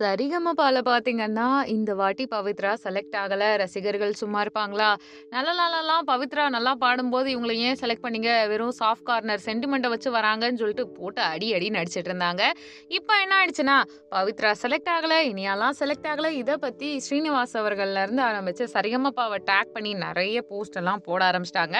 சரிகமபால பார்த்தீங்கன்னா, இந்த வாட்டி பவித்ரா செலக்ட் ஆகலை ரசிகர்கள் சும்மா இருப்பாங்களா? நல்ல நாளெல்லாம் பவித்ரா நல்லா பாடும்போது, இவங்கள ஏன் செலக்ட் பண்ணீங்க? வெறும் சாஃப்ட் கார்னர் சென்டிமெண்ட்டை வச்சு வராங்கன்னு சொல்லிட்டு போட்டு அடி அடி நடிச்சிட்டு இருந்தாங்க. இப்போ என்ன ஆயிடுச்சுன்னா, பவித்ரா செலக்ட் ஆகலை இனியாலாம் செலக்ட் ஆகலை இதை பற்றி ஸ்ரீனிவாஸ் அவர்கள்லேருந்து ஆரம்பித்து சரிகமப்பாவை டேக் பண்ணி நிறைய போஸ்ட் எல்லாம் போட ஆரம்பிச்சிட்டாங்க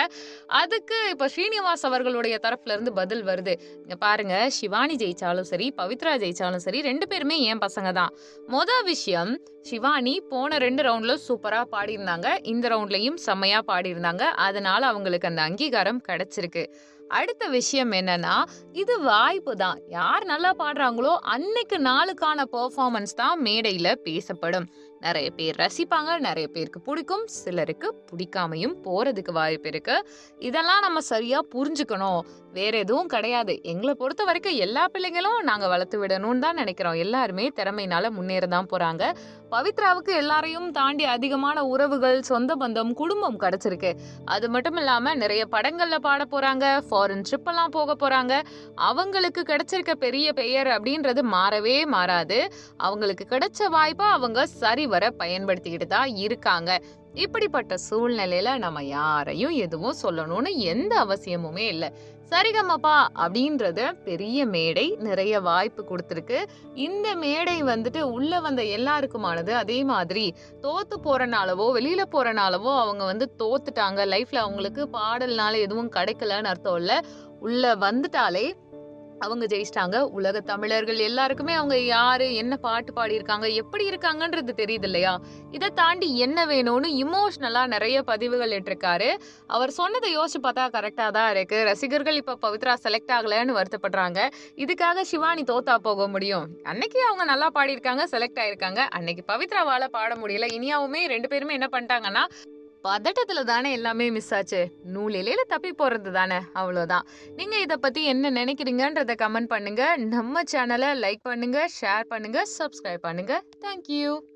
அதுக்கு இப்போ ஸ்ரீனிவாஸ் அவர்களுடைய தரப்புலேருந்து பதில் வருது. இங்கே பாருங்க, சிவானி ஜெயிச்சாலும் சரி, பவித்ரா ஜெயிச்சாலும் சரி ரெண்டு பேருமே என் பசங்க தான். மொத விஷயம், சிவானி போன ரெண்டு ரவுண்ட்ல சூப்பரா பாடியிருந்தாங்க. இந்த ரவுண்ட்லயும் செம்மையா பாடியிருந்தாங்க. அதனால அவங்களுக்கு அந்த அங்கீகாரம் கிடைச்சிருக்கு. அடுத்த விஷயம் என்னன்னா, இது வாய்ப்பு தான். யார் நல்லா பாடுறாங்களோ, அன்னைக்கு நாளுக்கான பெர்ஃபார்மன்ஸ் தான் மேடையில பேசப்படும். நிறைய பேர் ரசிப்பாங்க, நிறைய பேருக்கு பிடிக்கும் சிலருக்கு பிடிக்காமையும் போறதுக்கு வாய்ப்பு இருக்கு. இதெல்லாம் நம்ம சரியா புரிஞ்சுக்கணும். வேற எதுவும் கிடையாது. எங்களை பொறுத்த வரைக்கும் எல்லா பிள்ளைங்களும் நாங்க வளர்த்து விடணும்னு தான் நினைக்கிறோம் எல்லாருமே திறமையினால முன்னேற தான் போறாங்க. பவித்ராவுக்கு எல்லாரையும் தாண்டி அதிகமான உறவுகள், சொந்த பந்தம், குடும்பம் கிடைச்சிருக்கு. அது மட்டும் இல்லாம நிறைய படங்கள்ல பாடப் போறாங்க. ஃபாரின் ட்ரிப் எல்லாம் போகிறாங்க போறாங்க. அவங்களுக்கு கிடைச்சிருக்க பெரிய பெயர் அப்படின்றது மாறவே மாறாது. அவங்களுக்கு கிடைச்ச வாய்ப்பை அவங்க சரிவர பயன்படுத்திக்கிட்டு தான் இருக்காங்க. இப்படிப்பட்ட சூழ்நிலையில நம்ம யாரையும் எதுவும் சொல்லணும்னு எந்த அவசியமுமே இல்லை சரிகமபா அப்படின்றது பெரிய மேடை. நிறைய வாய்ப்பு கொடுத்துருக்கு இந்த மேடை வந்துட்டு உள்ள வந்த எல்லாருக்குமானது. அதே மாதிரி தோத்து போறனாலவோ, வெளியில போறனாலவோ அவங்க வந்து தோத்துட்டாங்க. லைஃப்ல அவங்களுக்கு பாடல்னால எதுவும் கிடைக்கலன்னு அர்த்தம் இல்லை உள்ள வந்துட்டாலே அவங்க ஜெயிச்சிட்டாங்க. உலக தமிழர்கள் எல்லாருக்குமே அவங்க யாரு, என்ன பாட்டு பாடியிருக்காங்க, எப்படி இருக்காங்கன்றது தெரியுது இல்லையா? இதை தாண்டி என்ன வேணும்னு இமோஷனலா நிறைய பதிவுகள் இட்டிருக்காரு. அவர் சொன்னதை யோசிச்சு பார்த்தா கரெக்டா தான் இருக்கு. ரசிகர்கள் இப்ப பவித்ரா செலக்ட் ஆகலன்னு வருத்தப்படுறாங்க. இதுக்காக சிவானி தோத்தா போக முடியும்? அன்னைக்கு அவங்க நல்லா பாடியிருக்காங்க, செலக்ட் ஆயிருக்காங்க. அன்னைக்கு பவித்ராவால பாட முடியல. இனியாவுமே ரெண்டு பேருமே என்ன பண்ணிட்டாங்கன்னா, பதட்டத்துல தானே எல்லாமே மிஸ் ஆச்சு. நூல் இழையில தப்பி போறது தானே. அவ்வளோதான். நீங்க இத பத்தி என்ன நினைக்கிறீங்கன்றத கமெண்ட் பண்ணுங்க. நம்ம சேனலை லைக் பண்ணுங்க, ஷேர் பண்ணுங்க, சப்ஸ்கிரைப் பண்ணுங்க. Thank you.